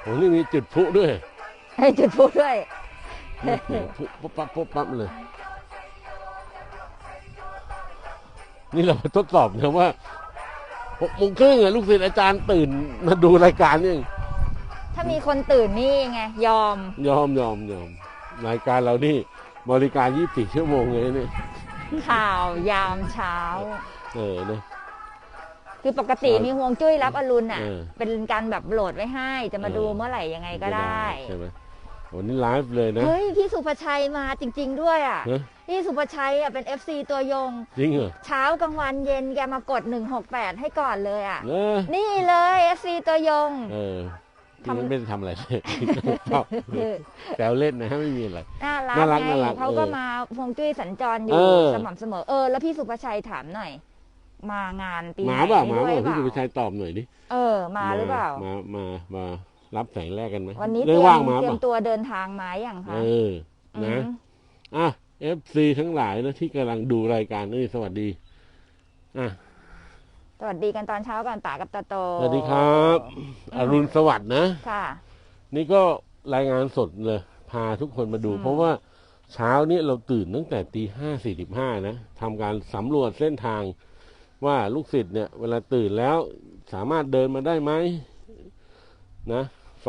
โอ้นี่มีจุดพลุด้วยให้จุดพูดด้วยโอ้โหพลุปุ๊บปั๊บปุ๊บปั๊บเลย นี่เรามาทดสอบนะว่าหกโมงครึ่งอะลูกศิษย์อาจารย์ตื่นมาดูรายการนี่ถ้ามีคนตื่นนี่ไงยอม ยอมยอมยอมรายการเรานี่บริการ 24 ชั่วโมงเลยนี่ข่าวยามเช้า เออเนี่ย คือปกติมีห่วงจุ้ยรับอรุณอะ เออ เป็นการแบบโหลดไว้ให้ จะมาเออดูเมื่อไหร่ยังไงก็ได้ ใช่ไหมวันนี้ไลฟ์เลยนะเฮ้ย พี่สุภชัยมาจริง ๆ ด้วยอะ ฮะพี่สุภชัยอะเป็น FC ตัวยง จริงเหรอเช้ากลางวันเย็นแกมากด 168 ให้ก่อนเลยอะ เออนี่เลย FC ตัวยง เออทำพี่ไม่ได้ทำอะไรเลยชอบแซวเล่นนะฮะไม่มีอะไร น่ารักน่ารักไงน่ารักเขาก็เออมาพวงจุ้ยสัญจรอเอยู่อ สม่ำเสมอเออแล้วพี่สุภชัยถามหน่อย มางานปีหมาใหม่เปล่าหนี้มาด้วยเปล่าเปพี่ล่าสุภชัยตอบหน่อยดิเออ มาหรือเปล่า มามามารับแสงแรกกันไหมวันนี้เตได้รียว่างมมาเตรียเปมล่าตัวเดินทางมาอย่างเอคะอนะมอะเอฟซีทั้งหลายนะที่กำลังดูรายการนี่สวัสดีอะสวัสดีกันตอนเช้าก่อนป่ากับตาโตสวัสดีครับ อรุณสวัสดิ์นะค่ะ นี่ก็รายงานสดเลย พาทุกคนมาดูอืมเพราะว่าเช้านี้เราตื่นตั้งแต่ตีห้าสี่สิบห้านะทำการสำรวจเส้นทาง ว่าลูกศิษย์เนี่ยเวลาตื่นแล้วสามารถเดินมาได้ไหมนะ ไฟ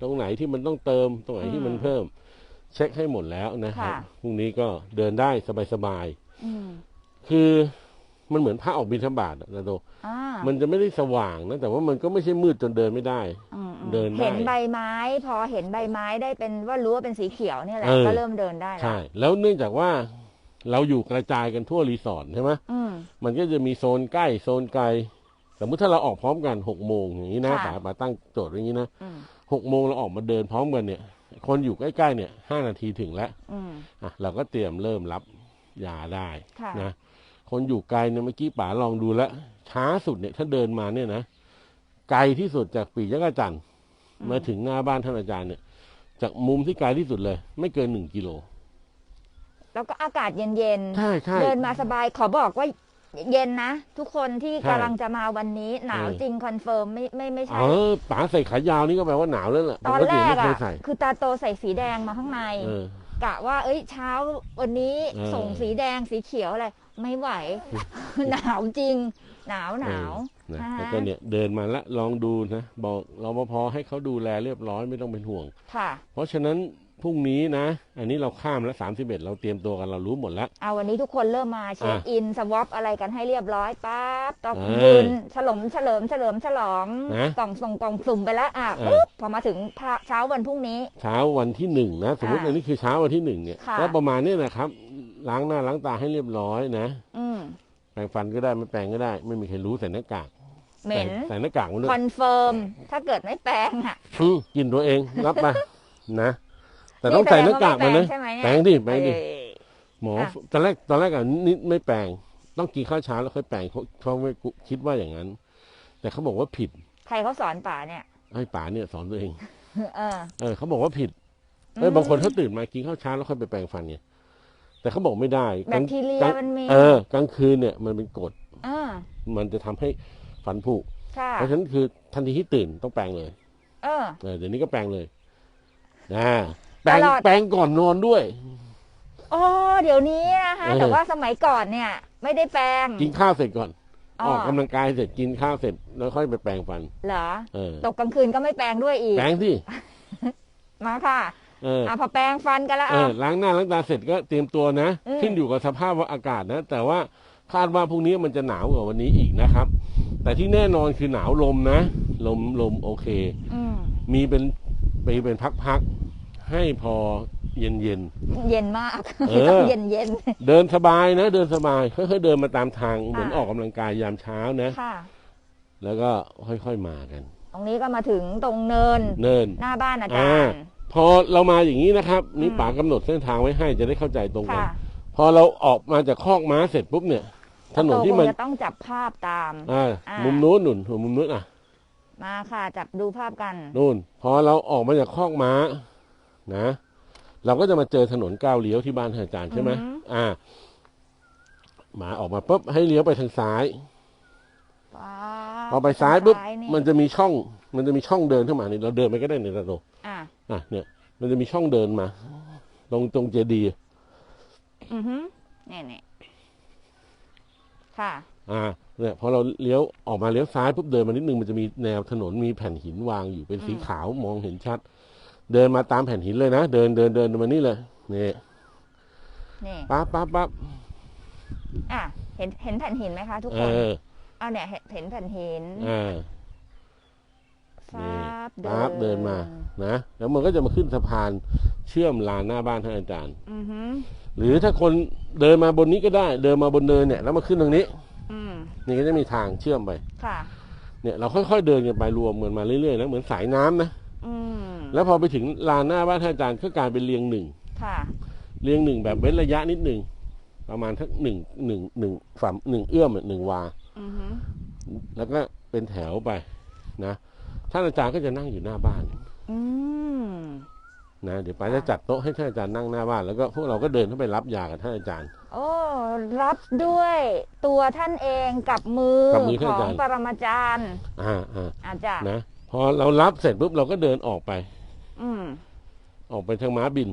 ตรงไหนที่มันต้องเติม ตรงไหนที่มันเพิ่ม เช็คให้หมดแล้วนะครับค่ะพรุ่งนี้ก็เดินได้สบายอืมๆคือมันเหมือนพระออกบิณฑบาตอะนะโตอ่ามันจะไม่ได้สว่างนะ แต่ว่ามันก็ไม่ใช่มืดจนเดินไม่ได้อืมอืมเดินได้เห็นใบไม้ พอเห็นใบไม้ได้เป็นว่ารู้ว่าเป็นสีเขียวเนี่ยแหละเออก็เริ่มเดินได้แล้วใช่ แล้วเนื่องจากว่า เราอยู่กระจายกันทั่วรีสอร์ทใช่ไหมอืมมันก็จะมีโซนใกล้โซนไกล สมมติถ้าเราออกพร้อมกันหกโมงอย่างนี้นะค่ะป๋าป๋าตั้งโจทย์อย่างนี้นะอืมหกโมงเราออกมาเดินพร้อมกันเนี่ย คนอยู่ใกล้ๆเนี่ยห้านาทีถึงแล้วอืมอะเราก็เตรียมเริ่มรับยาได้ค่ะนะคนอยู่ไกลเนี่ยเมื่อกี้ป๋าลองดูแล้วช้าสุดเนี่ยถ้าเดินมาเนี่ยนะไกลที่สุดจากปียักษ์จันทร์มาถึงหน้าบ้านท่านอาจารย์เนี่ย จากมุมที่ไกลที่สุดเลย ไม่เกินหนึ่งกิโล แล้วก็อากาศเย็นใช่ใช่ ๆ เดินมาสบายขอบอกว่าเย็นนะ ทุกคนที่ใช่กำลังจะมาวันนี้ หนาวเออ จริงคอนเฟิร์มไม่ไม่ไม่เอใช่อป๋าใส่ขายาวนี่ก็แปลว่าหนาวแล้วล่ะตอนปแรติกไม่เคอะยใส่ คือตาโตใส่สีแดงมาข้างใน เออ กะว่า เอ้ยเช้าวันนี้เออ ส่งสีแดงสีเขียวอะไร ไม่ไหว หนาวจริง หนาวหนาวนะอ่าแล้วก็เนี่ยเดินมาละลองดูนะ บอกรปภให้เขาดูแลเรียบร้อยไม่ต้องเป็นห่วง ค่ะ เพราะฉะนั้น พรุ่งนี้นะ อันนี้เราข้ามแล้วสามสิบเอ็ดเราเตรียมตัวกันเรารู้หมดแล้ว เอาวันนี้ทุกคนเริ่มมาเช็คอะอินสวอปอะไรกันให้เรียบร้อยปั๊บต้องเออบุญฉลมเฉลิมเฉลิมฉลองนะกล่องส่งกล่องสุ่มไปแล้วอะเออปุ๊บพอมาถึงเช้าวันพรุ่งนี้ เช้าวันที่หนึ่งนะ สมมติอ่าอันนี้คือเช้าวันที่หนึ่งเนี่ยค่ะก็ประมาณเนี้นะครับ ล้างหน้าล้างตาให้เรียบร้อยนะอืมแปรงฟันก็ได้ไม่แปรงก็ได้ ไม่มีใครรู้ใส่หน้ากากเหม็นใส่ใส่หน้ากากมันด้วคอยนเฟิร์มถ้าเกิดไม่แปลงอะอืมกินตัวเองรับไปนะ แต่ต้องใส่หน้ากากมานะใช่ไหมแปรเนี่ยงดิแปรงดิเออหมออะตอนแรกตอนแรกอะนิดไม่แปลง ต้องกินข้าวเช้าแล้วค่อยแปลงเขาเขาไม่คิดว่าอย่างนั้น แต่เขาบอกว่าผิด ใครเขาสอนป่าเนี่ยให้ป๋าเนี่ยสอนตัวเองเออเออเขาบอกว่าผิดเออบางคนเขาตื่นมากินข้าวเช้าแล้วค่อยไปแปรงฟันไงแต่เขาบอกไม่ได้แบคทีเรียกลางมันมีเออกลางคืนเนี่ยมันเป็นกรดอ่ามันจะทำให้ฟันผุค่ะเพราะฉะนั้นคือทันทีที่ตื่นต้องแปรงเลยเออเออเดี๋ยวนี้ก็แปรงเลยนะแปรงตลอดแปรงก่อนนอนด้วยอ๋อเดี๋ยวนี้นะคะเออแต่ว่าสมัยก่อนเนี่ย ไม่ได้แปลงกินข้าวเสร็จก่อนอ๋อออกกำลังกายเสร็จกินข้าวเสร็จแล้วค่อยไปแปรงฟัน เหรอเออตกกลางคืนก็ไม่แปลงด้วยอีก แปรงสิ มาค่ะเอออะพอแปลงฟันกันแล้วเออะอล้างหน้าล้างตาเสร็จก็เตรียมตัวนะอืมขึ้นอยู่กับสภาพว่าอากาศนะ แต่ว่าคาดว่าพรุ่งนี้มันจะหนาวกว่าวันนี้อีกนะครับ แต่ที่แน่นอนคือหนาวลมนะ ลมลมโอเคอืมมีเป็นไปเป็นพักๆ ให้พอเย็นเย็น เย็นมากเออ ต้องเย็นเย็นๆเดินสบายนะ เดินสบายค่อยๆเดินมาตามทางเหมือนอ่าออกกำลังกายยามเช้านะๆค่ะ แล้วก็ค่อยๆมากัน ตรงนี้ก็มาถึงตรงเนิน เนิน หน้าบ้านอาจาอ่ารย์พอเรามาอย่างนี้นะครับ นี่อืมป๋ากำหนดเส้นทางไว้ให้จะได้เข้าใจตรงกันค่ะพอเราออกมาจากคอกม้าเสร็จปุ๊บเนี่ย ถนนที่มันโตคงจะต้องจับภาพตามอ่าอ่ามุมุมนู้นหนุนมุมนู้นอะ มาค่ะจับดูภาพกันนู่น พอเราออกมาจากคอกม้า นะ เราก็จะมาเจอถนนก้าวเลี้ยวที่บ้านท่านอาจารย์ใช่ไหมอือฮึ อ่า หมาออกมาปุ๊บให้เลี้ยวไปทางซ้ายป๊าพอไปซ้ายปุ๊บซ้ายนี่มันจะมีช่อง มันจะมีช่องเดินเข้ามานี่เราเดินไปก็ได้ในตะโนอะอะเนี่ย มันจะมีช่องเดินมาตรงตรงเจดีย์อือฮึเนี่ยเนี่ยค่ะ อ่าเนี่ยพอเราเลี้ยวออกมาเลี้ยวซ้ายปุ๊บเดินมานิดนึงมันจะมีแนวถนนมีแผ่นหินวางอยู่เป็นสีอืม ขาวมองเห็นชัด เดินมาตามแผ่นหินเลยนะ เดินเดินเดินมานี่เลยนี่นี่ปั๊บปั๊บปั๊บอะเห็นเห็นแผ่นหินไหมคะ ทุกเอคนอเอาเนี่ยเห็นเห็นแผ่นหินอ่าฟาบปั๊บเดินมานะแล้วมันก็จะมาขึ้นสะพานเชื่อมลานหน้าบ้านท่านอาจารย์ อือฮึหรือถ้าคนเดินมาบนนี้ก็ได้ เดินมาบนเนินเนี่ยแล้วมาขึ้นตรงนี้ อืมนี่ก็จะมีทางเชื่อมไป ค่ะ เนี่ยเราค่อยๆเดินกันไปรวมกันมาเรื่อยๆนะเหมือนสายน้ำนะ อืม แล้วพอไปถึงลานหน้าบ้านท่านอาจารย์ก็กลายเป็นเรียงหนึ่งค่ะ เรียงหนึ่งแบบเว้นระยะนิดหนึ่งประมาณทักหนึ่งหนึ่งหนึ่งฝ่าหนึ่งเอื้อมอะหนึ่งวาอือฮึแล้วก็เป็นแถวไปนะท่านอาจารย์ก็จะนั่งอยู่หน้าบ้านอืมนะเดี๋ยวป้าจะจัดโต๊ะให้ท่านอาจารย์นั่งหน้าบ้านแล้วก็พวกเราก็เดินเข้าไปรับยากับท่านอาจารย์ โอ้รับด้วยตัวท่านเองกับมือกับมือขท่านองอาจารย์ ปรมาจารย์อ่าอ่าอาจารย์นะพอเรารับเสร็จปุ๊บเราก็เดินออกไป อืมออกไปทางม้าบิน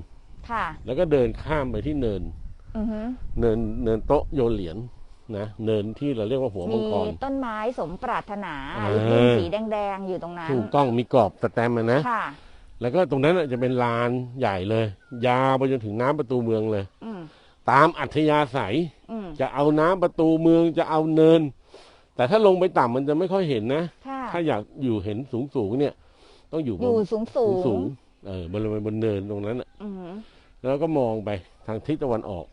ค่ะ แล้วก็เดินข้ามไปที่เนิน อือฮึเนินเนินโต๊ะโยนเหรียญนะเนินที่เราเรียกว่าหัวมัมีงกร ต้นไม้สมปรารถนาอ่าลิบบิ้นสีแดงๆอยู่ตรงนั้น ถูกต้องมีกรอบสแตมป์อะนะ ค่ะ แล้วก็ตรงนั้นน่ะจะเป็นลานใหญ่เลย ยาวไปจนถึงน้ำประตูเมืองเลย อืมตามอัธยาศัย อืมจะเอาน้ำประตูเมืองจะเอาเนิน แต่ถ้าลงไปต่ำมันจะไม่ค่อยเห็นนะ ค่ะ ถ้าอยากอยู่เห็นสูงสูงๆเนี่ย ต้องอยู่บอนยู่สูงสูสูงงสูงเออบนบนเนินตรงนั้นน่ะอือฮึแล้วก็มองไปทางทิศตะวันออก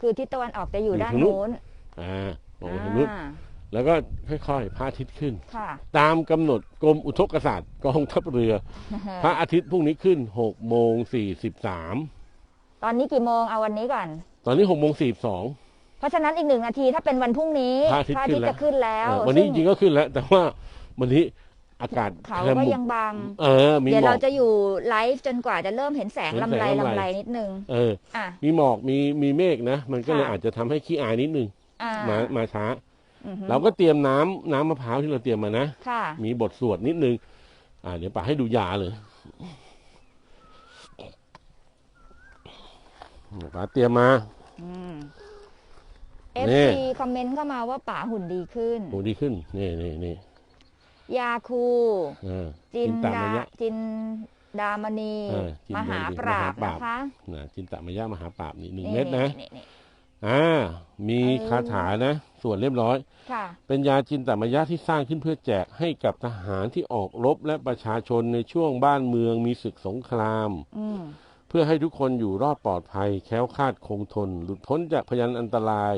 คือทิศตะวันออกจะอยู่อยู่ด้านทางนู้นนู้นอ่ามองไปทางนู้นอ่าแล้วก็ค่อยๆพระอาทิตย์ขึ้นค่ะตามกำหนดกรมอุทกศาสตร์กองทัพเรือ พระอาทิตย์พรุ่งนี้ขึ้นหกโมงสี่สิบสามตอนนี้กี่โมงเอาวันนี้ก่อน ตอนนี้หกโมงสี่สองเพราะฉะนั้นอีกหนึ่งนาทีถ้าเป็นวันพรุ่งนี้พระอาทิตย์ขึ้นแล้วจะขึ้นแล้ว วันนี้จซึ่ริงๆก็ขึ้นแล้ว แต่ว่าวันนี้ อากาศเขาแค่ก็หมุยังบาง เออ มีเดี๋ยวหมอเรากจะอยู่ไลฟ์จนกว่าจะเริ่มเห็นแสงเห็นลำแสไรงลำไรลำไรนิดนึง เออ อะ มีหมอกมีมีเมฆนะ มันก็เลยค่ะอาจจะทำให้ขี้อายนิดนึง อ่า มามาช้าอือฮึเราก็เตรียมน้ำน้ำมะพร้าวที่เราเตรียมมานะค่ะมีบทสวดนิดนึง อ่า เดี๋ยวป่าให้ดูยาเลยป่าเตรียมมาอืมเอฟนี่ซีคอมเมนต์เข้ามาว่าป๋าหุ่นดีขึ้นโหดีขึ้น นี่นี่นี่ ยาคูอ่าจินตามดาระยะ จินดามณีเออจินมดามณีหาปราบมหาปราบ นะคะนะจินตามายะมหาปราบนี่หนึ่งนี่เม็ดนะนี่นี่อ่า มีเออคาถานะ ส่วนเรียบร้อย ค่ะ เป็นยาจินตามายะที่สร้างขึ้นเพื่อแจกให้กับทหารที่ออกรบและประชาชนในช่วงบ้านเมืองมีศึกสงคราม อืมเพื่อให้ทุกคนอยู่รอดปลอดภัย แคล้วคลาดคงทน หลุดพ้นจากพยันอันตราย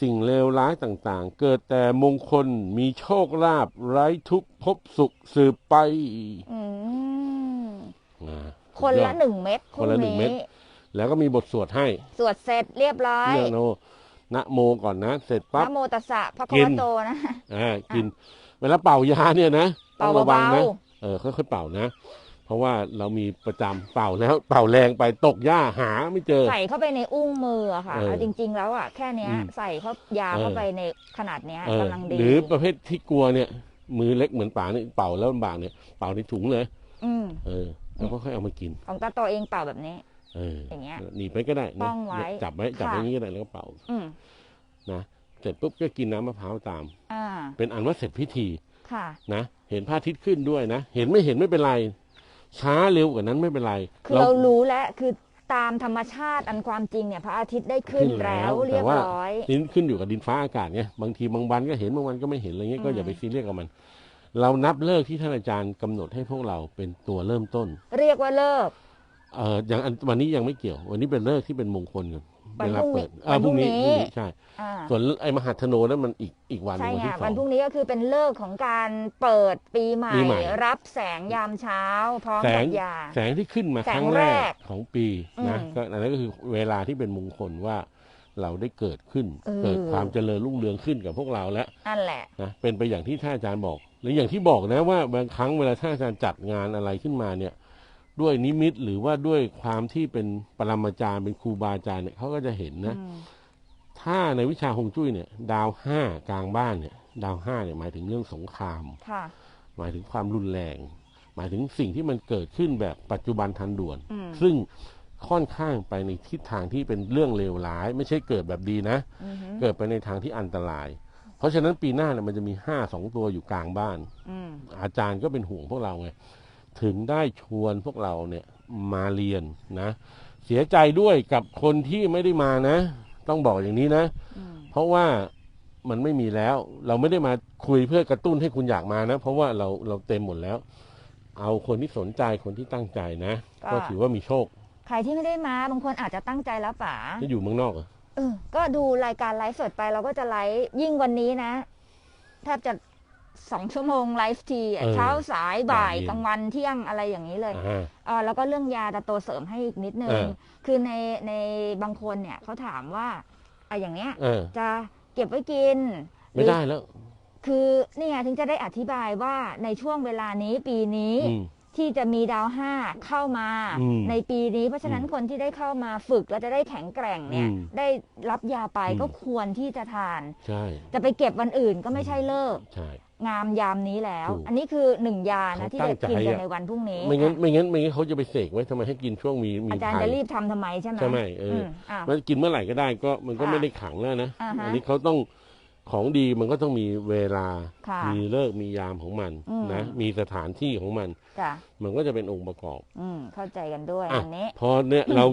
สิ่งเลวร้ายต่างๆ เกิดแต่มงคลมีโชคลาภไร้ทุกข์พบสุขสืบไปอืมอ่าคนสุดยละอดหนึ่งเม็ดคนละหนึ่งเม็ดแล้วก็มีบทสวดให้ สวดเสร็จเรียบร้อยเรื่องโนนะโมก่อนนะ เสร็จปั๊บนะโมตัสสะพระกิคะนวะโตนะอ่ากิน เวลาเป่ายาเนี่ยนะต้เป่าองระวังเบานะเออค่อยๆเป่านะ เพราะว่าเรามีประจำเป่าแล้วเป่าแรงไปตกหญ้าหาไม่เจอๆใส่เข้าไปในอุ้งมืออะค่ะเออเอาจริง ๆ แล้วอะแค่เนี้ย อืมใส่เข้ายาเออเข้าไปในขนาดเนี้ยเออกำลังดีหรือประเภทที่กลัวเนี่ย มือเล็กเหมือนป่าเนี่ยเป่าแล้วลำบากเนี่ยเป่าในถุงเลย อืมเออแล้วก็ค่อยเอามากิน ของตาโตเองเป่าแบบนี้ เอออย่างเงี้ยหนีบไปก็ได้นะป้องไว้จับไว้จับไว้ค่ะ อย่างนี้ก็ได้แล้วก็เป่าอืมนะเสร็จปุ๊บก็กินน้ำมะพร้าวตาม อ่าเป็นอันว่าเสร็จพิธีค่ะ นะเห็นพระอาทิตย์ขึ้นด้วยนะ เห็นไม่เห็นไม่เป็นไร ช้าเร็วกว่านั้นไม่เป็นไร คือเรารู้แล้วคือตามธรรมชาติอันความจริงเนี่ยพระอาทิตย์ได้ขึ้นขึ้นแล้แล้ววเรียบแต่ว่าร้อยนี่ขึ้นอยู่กับดินฟ้าอากาศไงบางทีบางวันก็เห็นบางวันก็ไม่เห็นอะไรเงี้ยก็อืมอย่าไปซีเรียสกับมัน เรานับเลิกที่ท่านอาจารย์กำหนดให้พวกเราเป็นตัวเริ่มต้น เรียกว่าเลิกเอออย่างอันวันนี้ยังไม่เกี่ยว วันนี้เป็นเลิกที่เป็นมงคลกัน วันเวลาเปิดพรุ่งนี้เออพรุ่งนี้วันพรุ่งนี้พรุ่งนี้ใช่อ่าส่วนไอ้มหัทโนนั้นมันอีกอีกวันหนึ่ใช่งวันไงที่สอวันงพรุ่งนี้ก็คือเป็นเลิกของการเปิดปีใหม่ปีใหม่รับแสงยามเช้า พร้อมแสกังบยาแสงที่ขึ้นมาแสงครั้งแรแรกกของปีนะอืมก็อันนั้นก็คือเวลาที่เป็นมงคลว่าเราได้เกิดขึ้นเออเกิดความเจริญรุ่งเรืองขึ้นกับพวกเราแล้วนั่นแหละนะเป็นไปอย่างที่ท่านอาจารย์บอกหรืออย่างที่บอกนะว่าบางครั้งเวลาท่านอาจารย์จัดงานอะไรขึ้นมาเนี่ย ด้วยนิมิตหรือว่าด้วยความที่เป็นปรมาจารย์เป็นครูบาอาจารย์เนี่ยเขาก็จะเห็นนะอืมถ้าในวิชาฮวงจุ้ยเนี่ย ดาวห้ากลางบ้านเนี่ย ดาวห้าเนี่ยหมายถึงเรื่องสงครามค่ะหมายถึงความรุนแรง หมายถึงสิ่งที่มันเกิดขึ้นแบบปัจจุบันทันด่วนอืมซึ่งค่อนข้างไปในทิศทางที่เป็นเรื่องเลวร้าย ไม่ใช่เกิดแบบดีนะอือฮึเกิดไปในทางที่อันตราย เพราะฉะนั้นปีหน้าเนี่ยมันจะมีห้าสองตัวอยู่กลางบ้านอืมอาจารย์ก็เป็นห่วงพวกเราไง ถึงได้ชวนพวกเราเนี่ยมาเรียนนะ เสียใจด้วยกับคนที่ไม่ได้มานะ ต้องบอกอย่างนี้นะอืมเพราะว่ามันไม่มีแล้ว เราไม่ได้มาคุยเพื่อกระตุ้นให้คุณอยากมานะ เพราะว่าเราเราเต็มหมดแล้ว เอาคนที่สนใจคนที่ตั้งใจนะ ก็ถือว่ามีโชค ใครที่ไม่ได้มาบางคนอาจจะตั้งใจแล้วป๋าที่อยู่เมืองนอกเหรอเออก็ดูรายการไลฟ์สดไปเราก็จะไลฟ์ยิ่งวันนี้นะแทบจะ สองชั่วโมงไลฟ์ทีอะเช้าสายบ่ายกลางวันเที่ยงอะไรอย่างนี้เลยอ่าเออแล้วก็เรื่องยาตะโตเสริมให้อีกนิดนึงเออคือในในบางคนเนี่ยเขาถามว่าอะอย่างเนี้ยเออจะเก็บไว้กิน ไม่ได้แล้ว คือนี่ไงถึงจะได้อธิบายว่าในช่วงเวลานี้ปีนี้อืมที่จะมีดาวห้าเข้ามาอืมในปีนี้ เพราะฉะนั้นอืมคนที่ได้เข้ามาฝึกแล้วจะได้แข็งแกร่งเนี่ยอืมได้รับยาไปอืมก็ควรที่จะทานใช่จะไปเก็บวันอื่นก็ไม่ใช่เลิกใช่งามยามนี้แล้ว ถูกอันนี้คือหนึ่งยานะเขาที่ตั้จะงใจกินกันอะ ในวันพรุ่งนี้ไม่งั้นอะไม่งั้นไม่งั้นเขาจะไปเสกไว้ทำไมให้กินช่วงมีมีอาจารย์ภั จะยรีบทำทำไมใช่ไหมใช่ไหมเอออืมอ้าวมันกินเมื่อไหร่ก็ได้ก็มันก็ค่ะไม่ได้ขังแล้วนะอ่าฮะอันนี้เขาต้องของดีมันก็ต้องมีเวลา ค่ะมีเลิกษ์มียามของมันอืม นะมีสถานที่ของมัน จ้ะมันก็จะเป็นองค์ประกอบอืมเข้าใจกันด้วยอะอันนี้ พอเนี่ยเรา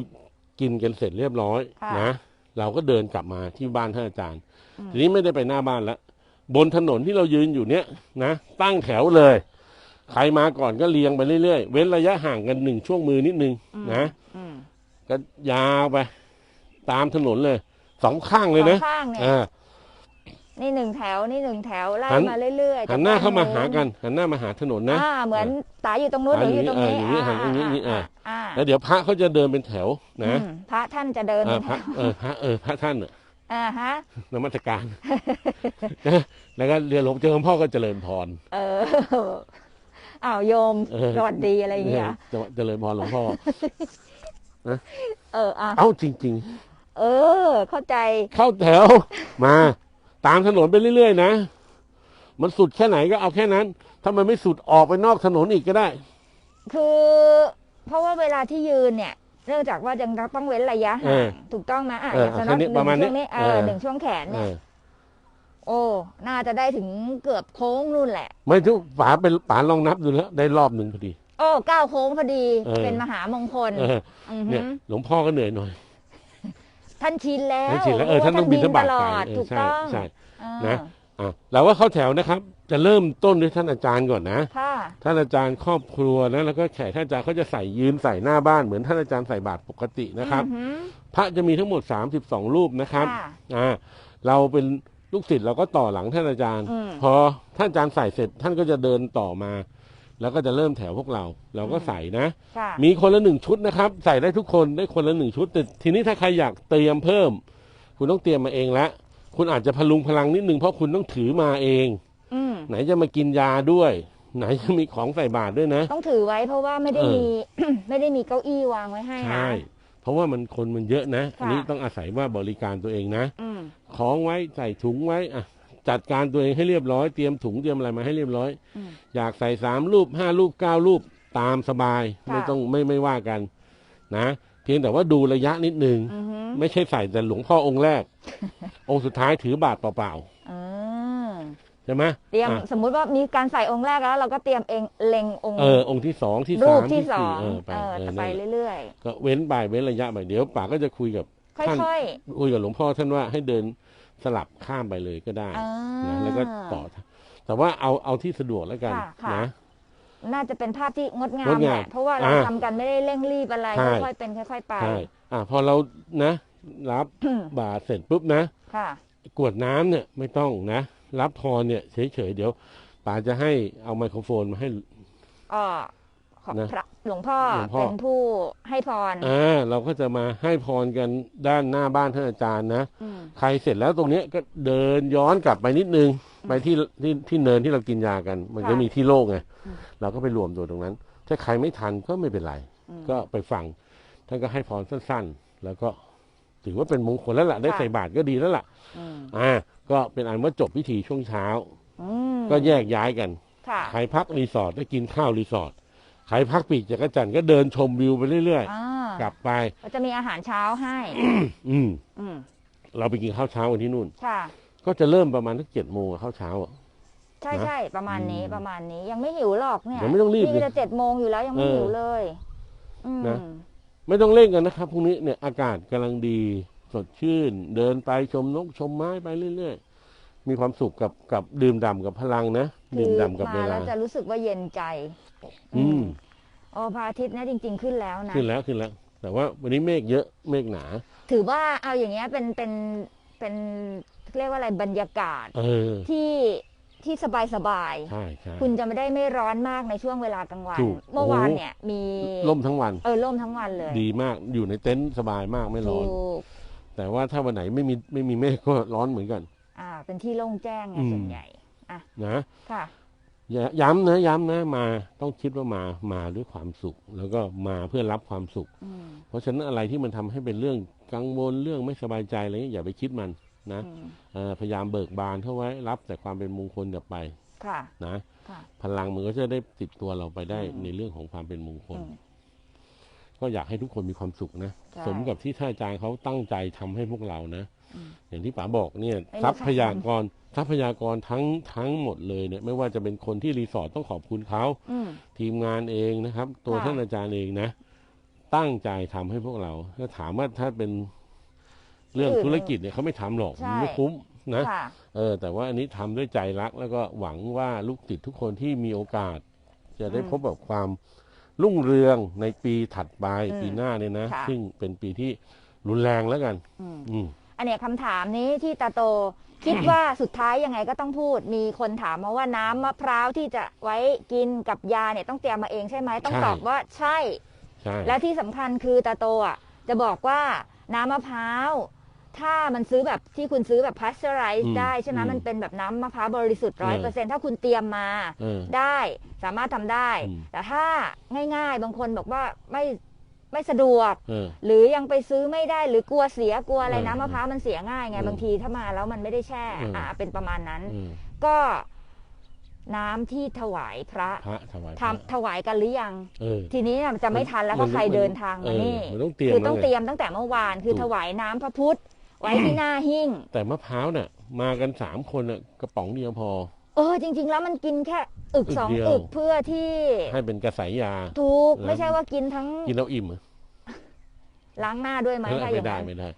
กินกันเสร็จเรียบร้อยค่ะนะเราก็เดินกลับมาที่บ้านท่านอาจารย์ อืม ทีนี้ไม่ได้ไปหน้าบ้านแล้ว บนถนนที่เรายืนอยู่เนี่ยนะตั้งแถวเลย ใครมาก่อนก็เรียงไปเรื่อยๆ เว้นระยะห่างกันหนึ่งช่วงมือนิดนึงอืมนะอืมก็ยาวไป ตามถนนเลยสองข้างเลยนะสองข้างเนี่ยอ่านี่หนึ่งแถวนี่หนึ่งแถวไล่หันมาเรื่อยๆหันหน้าจกเข้ามาด้หากันหันหน้ามาหาถนนนะอ่าเหมือนตาอยู่ตรงนู้นหอ่ารืออยู่ตรงนี้อย่างนี้หันอย่างนี้อย่างนี้อ่าอ่าแล้วเดี๋ยวพระเขาจะเดินเป็นแถวนะอืมพระท่านจะเดินอ่าเป็นพระเออพระเออพระท่านน่ะ อ่าฮะ นมัสการ นะแล้วก็เรียนหลวงเจอหลวงพ่อก็เจริญพรเอออ้าวโยมเออสวัสดีอะไรอย่างเงี้ย เออเจริญพรหลวงพ่อ เอออะเอ้าจริง เออ เข้าใจ ๆ เข้าแถวมา ตามถนนไปเรื่อยๆนะ มันสุดแค่ไหนก็เอาแค่นั้น ถ้ามันไม่สุดออกไปนอกถนนอีกก็ได้ คือ เพราะว่าเวลาที่ยืนเนี่ย เนื่องจากว่ายังต้องเว้นระยะเอห่าองถูกต้องไหมอะเอออย่างสมมแค่นี้ติหประมาณนึ่งนี้ช่วงนี้เออเออหนึ่งช่วงแขนเอเนี่ยอโอ้ น่าจะได้ถึงเกือบโค้งนู่นแหละ ไม่ทุกป๋าเป็นป๋าลองนับดูแล้วได้รอบหนึ่งพอดี โอ้เก้าโค้งพอดีเออเป็นมหามงคลเอออหือเนี่ยหลวงพ่อก็เหนื่อยหน่อย ท่านชินแล้วไม่ชินแล้วเออท่านต้องบินทบาทตลไกลอดเออถูกใช่ต้องใช่เออนะอะเราก็เข้าแถวนะครับ จะเริ่มต้นด้วยท่านอาจารย์ก่อนนะ ค่ะ ท่านอาจารย์ครอบครัวนะแล้วก็แขกท่านอาจารย์เขาจะใส่ยืนใส่หน้าบ้านเหมือนท่านอาจารย์ใส่บาตรปกตินะครับ อือหือ พระจะมีทั้งหมด 32 รูปนะครับค่ะอ่าเราเป็นลูกศิษย์เราก็ต่อหลังท่านอาจารย์ อืม พอท่านอาจารย์ใส่เสร็จท่านก็จะเดินต่อมา แล้วก็จะเริ่มแถวพวกเรา เราก็ใส่นะ ค่ะมีคนละหนึ่งชุดนะครับ ใส่ได้ทุกคนได้คนละหนึ่งชุดแต่ทีนี้ถ้าใครอยากเตรียมเพิ่ม คุณต้องเตรียมมาเองละคุณอาจจะพลุงพลังนิดนึงเพราะคุณต้องถือมาเอง อืมไหนจะมากินยาด้วย ไหนจะมีของใส่บาตรด้วยนะ ต้องถือไว้เพราะว่าไม่ได้เออมี ไม่ได้มีเก้าอี้วางไว้ให้นะ ใช่ เพราะว่ามันคนมันเยอะนะค่ะอันนี้ต้องอาศัยว่าบริการตัวเองนะอืมของไว้ใส่ถุงไว้อะจัดการตัวเองให้เรียบร้อยเตรียมถุงเตรียมอะไรมาให้เรียบร้อยอืมอยากใส่สามรูปห้ารูปเก้ารูปตามสบายค่ะไม่ต้องไม่ไม่ว่ากัน นะเพียงแต่ว่าดูระยะนิดนึงอือหือไม่ใช่ใส่แต่หลวงพ่อองค์แรก องค์สุดท้ายถือบาทเปล่าอืมๆ ใช่ไหมเตรียมอะสมมุติว่ามีการใส่องค์แรกแล้ว เราก็เตรียมเองเล็งองค์เออองค์ที่สองที่รูสาปมที่ที่สอสี่งเออไปเออเออจะไปนั่นแหละเรื่อยก็เว้นไปเว้นระยะไปเดี๋ยวป่าก็จะคุยกับๆค่ท่านอยคุยกับหลวงพ่อท่านว่าให้เดินสลับข้ามไปเลยก็ได้ๆอ่านะแล้วก็ต่อ แต่ว่าเอาเอาที่สะดวกแล้วกันค่ะค่ะนะน่าจะเป็นภาพที่งดงางมดแหงามละเพราะว่าเราอ่าทำกันไม่ได้เร่งรีบอะไรใช่ค่อยๆเป็นค่อยๆไปใช่อะพอเรานะ รับบาตรเสร็จปุ๊บนะค่ะกรวดน้ำเนี่ยไม่ต้องนะ รับพรเนี่ยเฉยๆเดี๋ยวป๋าจะให้เอาไมโครโฟนมาให้ก็ขอนะพระหลวงพ่อหลวงพ่อ เป็นผู้ให้พรอ่าเราก็จะมาให้พรกันด้านหน้าบ้านท่านอาจารย์นะ อืมใครเสร็จแล้วตรงเนี้ยก็เดินย้อนกลับไปนิดนึง ไปที่ที่ที่เนินที่เรากินยากัน มันก็ค่ะมีที่โล่งไงอืมเราก็ไปรวมตัวตรงนั้น ถ้าใครไม่ทันก็ไม่เป็นไร อืม ก็ไปฟังท่านก็ให้พรสั้น ๆ แล้วก็ถือว่าเป็นมงคลแล้วล่ะได้ค่ะ ใส่บาตรก็ดีแล้วล่ะอืม อ่า ก็เป็นอันว่าจบพิธีช่วงเช้า อืมก็แยกย้ายกันค่ะใครพักรีสอร์ทก็กินข้าวรีสอร์ทใครพักปีกจักรจันทร์ก็เดินชมวิวไปเรื่อยอ่าๆ กลับไป ก็จะมีอาหารเช้าให้ อืมอืมเราไปกินข้าวเช้ากันที่นู่น ค่ะ ก็จะเริ่มประมาณสักเจ็ดโมงอะข้าวเช้าอะ ใช่นะใช่ประมาณนี้อืมประมาณนี้ยังไม่หิวหรอกเนี่ยยังไม่ต้องรีบนี่จะเจ็ดโมงอยู่แล้วยังไม่เออหิวเลย อืมนะ ไม่ต้องเร่งกันนะครับพรุ่งนี้เนี่ยอากาศกำลังดี สดชื่น เดินไปชมนกชมไม้ไปเรื่อยๆ มีความสุขกับกับดื่มด่ำกับพลังนะคืดื่มอด่ำกับเวมาแล้ลาวจะรู้สึกว่าเย็นใจ อืมโอ้พระอาทิตย์เนี่ยจริง ๆ ขึ้นแล้วนะ ขึ้นแล้วขึ้นแล้ว แต่ว่าวันนี้เมฆเยอะเมฆหนา ถือว่าเอาอย่างเงี้ยเป็นเป็นเป็นเรียกว่าอะไรบรรยากาศเออ ที่ที่สบายสบายๆใช่ใช่ คุณจะไม่ได้ไม่ร้อนมากในช่วงเวลากลางวัน ถูกเมื่อวานโอ้เนี่ยมีล่มทั้งวัน เออล่มทั้งวันเลยดีมากอยู่ในเต็นท์สบายมากไม่ร้ถูอนก แต่ว่าถ้าวันไหนไม่มีไม่มีเมฆก็ร้อนเหมือนกัน อ่า เป็นที่โล่งแจ้งไงอืม ส่วนใหญ่นะ ค่ะ ย้ย้ำนะย้ำนะมาต้องคิดว่ามามาด้วยความสุข แล้วก็มาเพื่อรับความสุข อืมเพราะฉะนั้นอะไรที่มันทำให้เป็นเรื่องกังวลเรื่องไม่สบายใจอะไรเงี้ยอย่าไปคิดมันนะอืมเอ่อพยายามเบิกบานเข้าไว้รับแต่ความเป็นมงคลกลับไปค่ะ นะ ค่ะ พลังมันก็จะได้ติดตัวเราไปได้อืม ในเรื่องของความเป็นมงคล อืม ก็อยากให้ทุกคนมีความสุขนะใช่สมกับที่ท่านอาจารย์เขาตั้งใจทำให้พวกเรานะอืมอย่างที่ป๋าบอกเนี่ยไม่มีทรัพยากรทรัพยากรทั้งทั้งหมดเลยเนี่ย ไม่ว่าจะเป็นคนที่รีสอร์ทต้องขอบคุณเขาอืมทีมงานเองนะครับ ตัวค่ะท่านอาจารย์เองนะ ตั้งใจทำให้พวกเราถ้าถามว่าถ้าเป็นเรื่องธุรกิจเนี่ยเขาไม่ทำหรอกใช่มันไม่คุ้มนะค่ะเออ แต่ว่าอันนี้ทำด้วยใจรัก แล้วก็หวังว่าลูกติดทุกคนที่มีโอกาส จะได้อืมพบกับความ รุ่งเรืองในปีถัดไปอืมปีหน้าเนี่ยนะ ค่ะ ซึ่งเป็นปีที่รุนแรงแล้วกัน อืมอืม อันเนี้ยคำถามนี้ที่ตาโตคิดว่าสุดท้ายยังไงก็ต้องพูด มีคนถามมาว่าน้ำมะพร้าวที่จะไว้กินกับยาเนี่ยต้องเตรียมมาเองใช่ไหมต้องใช่ ตอบว่าใช่ ใช่ และที่สำคัญคือตาโตอะจะบอกว่าน้ำมะพร้าว ถ้ามันซื้อแบบที่คุณซื้อแบบพาสเจอไรอืซ์มได้ใช่ไหมอืมมันเป็นแบบน้ำมะพร้าวบริสุทธิ์เอร้อยอเปอร์เซ็นต์ถ้าคุณเตรียมมาเออได้สามารถทำได้ อืม แต่ถ้าง่ายๆ บางคนบอกว่าไม่ไม่สะดวก เออ หรือยังไปซื้อไม่ได้หรือกลัวเสียกลัวอะไรเออน้ำมะพร้าวมันเสียง่ายไงเออบางทีถ้ามาแล้วมันไม่ได้แช่เอออ่อ่าเป็นประมาณนั้นเออก็น้ำที่ถวายพระพระถวายพทำระถวายกันหรือยัง เออ ทีนี้น่ะจะไม่ทันแล้วมัถ้านใครเดินทางมานี่ เออมันต้องเตรียมคือต้องแล้วไงเตรียมตั้งแต่เมื่อวาน คือถูก ถวายน้ำพระพุทธ ไว้ที่หน้าหิ้ง แต่มะพร้าวเนี่ยมากันสามคนน่ะกระป๋องเดียวพอ เออจริง ๆ แล้วมันกินแค่อึกอึกสองเดียวอึกเพื่อที่ให้เป็นกระสายยา ถูกแล้วไม่ใช่ว่ากินทั้งกินแล้วอิ่มเหรอล้างหน้าด้วยไหมถ้าอไม่ย่างได้นั้นไม่ได้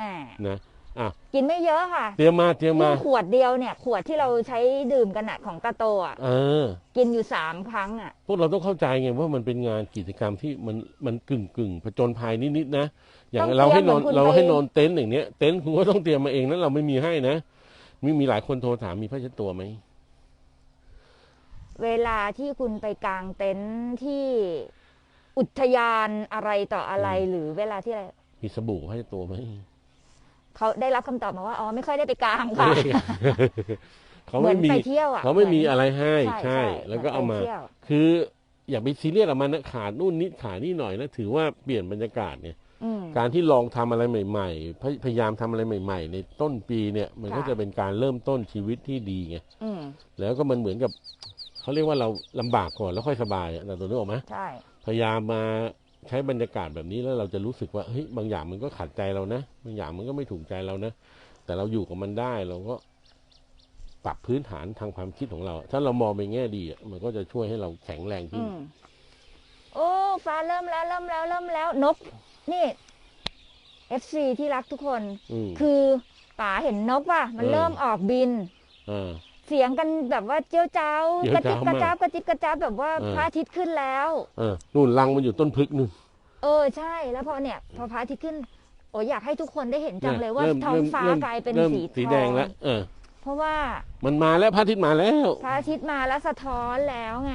อ่านะอะกินไม่เยอะค่ะ เตรียมมาเตรียมมานี่ขวดเดียวเนี่ย ขวดที่เราใช้ดื่มกันอะของตาโตอะเออ กินอยู่สามครั้งอะพวกเราต้องเข้าใจไงว่ามันเป็นงานกิจกรรมที่มันมันกึ่งกึ่งผจญภัยนิดๆนะ อย่างเราให้นอนเราให้นอนเต็นท์อย่างเนี้ยเต็นท์คุณก็ต้องเตรียมมาเองนั้นเราไม่มีให้นะมีมีหลายคนโทรถามมีผ้าเช็ดตัวไหมเวลาที่คุณไปกางเต็นท์ที่อุทยานอะไรต่ออะไรหรือเวลาที่อะไรมีสบู่ผ้าเช็ดตัวไหมเขาได้รับคำตอบมาว่าอ๋อไม่ค่อยได้ไปกางค่ะเขาเหมืไม่อนมีไปเที่ยวอะเขาไม่มีหนอะไรให้ใช่ใช่ใช่ แล้วก็เอามาหนไปที่ยวคืออย่าไปซีเรียสกับมันนะขาดนู่นนิดขาดนี่หน่อยนะถือว่าเปลี่ยนบรรยากาศเนี่ย อืม การที่ลองทำอะไรใหม่ๆพยพยายามทำอะไรใหม่ ๆ ในต้นปีเนี่ยมันก็ค่ะ จะเป็นการเริ่มต้นชีวิตที่ดีไงอืม แล้วก็มันเหมือนกับเขาเรียกว่าเราลำบากก่อนแล้วค่อยสบายอะแต่ตัวนึกออกไหมใช่ พยายามมาใช้บรรยากาศแบบนี้แล้วเราจะรู้สึกว่าเฮ้ยบางอย่างมันก็ขัดใจเรานะบางอย่างมันก็ไม่ถูกใจเรานะ แต่เราอยู่กับมันได้เราก็ปรับพื้นฐานทางความคิดของเรา ถ้าเรามองไปแง่ดีอะมันก็จะช่วยให้เราแข็งแรงขึ้อืน ม โอ้ ฟ้าเริ่มแล้วเริ่มแล้วเริ่มแล้ว นก นี่ FC ที่รักทุกคน อืม คือป๋าเห็นนกป่ะ มันเออ เริ่มออกบินอ่าเสียงกันแบบว่าเจียวเจ้า เจียวกระจิบกระจ้าวมากจับกระจิบกระจับแบบว่าเออ พระอาทิตย์ขึ้นแล้ว เออนู่นรังมันอยู่ต้นพฤกษ์นู่น เออใช่ แล้วพอเนี่ย พอพระอาทิตย์ขึ้น โอ้ยอยากให้ทุกคนได้เห็นจังเลยว่าริ่มท้องฟ้าริ่มกลายเป็นริ่มสีสีทแดองงแล้วเออ เพราะว่ามันมาแล้วพระอาทิตย์มาแล้ว พระอาทิตย์มาแล้วสะท้อนแล้วไง